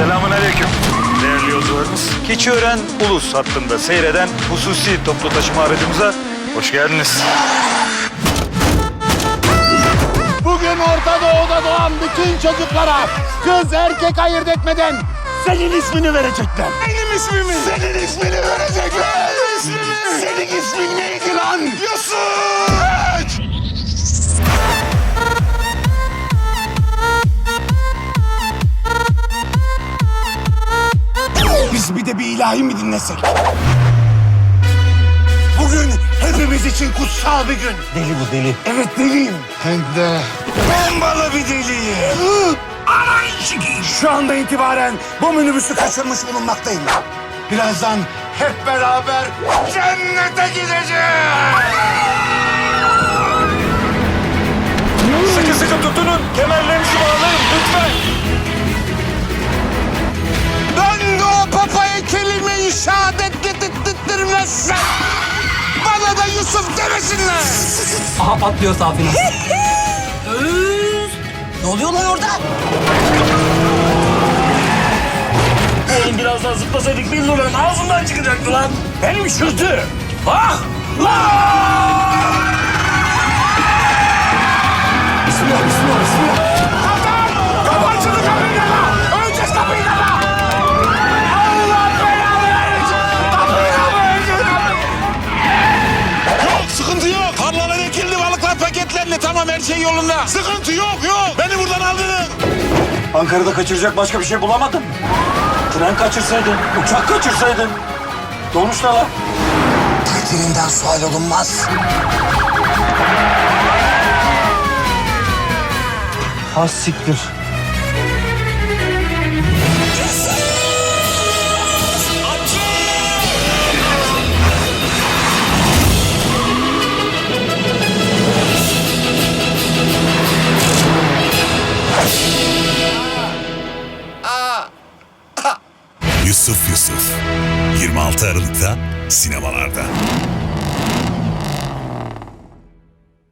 Selamun aleyküm. Değerli yolcularımız. Keçiören Ulus hattında seyreden hususi toplu taşıma aracımıza hoş geldiniz. Bugün Orta Doğu'da doğan bütün çocuklara kız erkek ayırt etmeden senin ismini verecekler. Benim ismimi. Senin ismini verecekler. Senin ismin neydi lan? Biz bir de bir ilahi mi dinlesek? Bugün hepimiz için kutsal bir gün. Deli bu deli. Evet deliyim. Hem de bombalı bir deliyim. Sikeyim. Şu anda itibaren bu minibüsü kaçırmış bulunmaktayım. Birazdan hep beraber cennete gideceğiz. Sıkı sıkı tutunun. Kemerlerinizi bağlayın lütfen. Aha patlıyor safina. ne oluyor lan orada? Oğlum biraz daha zıplasaydık bir numaranın ağzından çıkacaktı lan. Benim şırtı. Ah! Bismillah, bismillah, bismillah. Kapı açıldı, kapıyı kapa. Balıklar paketlendi. Tamam, her şey yolunda. Sıkıntı yok, yok. Beni buradan aldınız. Ankara'da kaçıracak başka bir şey bulamadın mı? Tren kaçırsaydın, uçak kaçırsaydın. Dolmuşlar lan. Takdirinden sual olunmaz. Ha siktir. Yusuf Yusuf 26 Aralık'ta sinemalarda.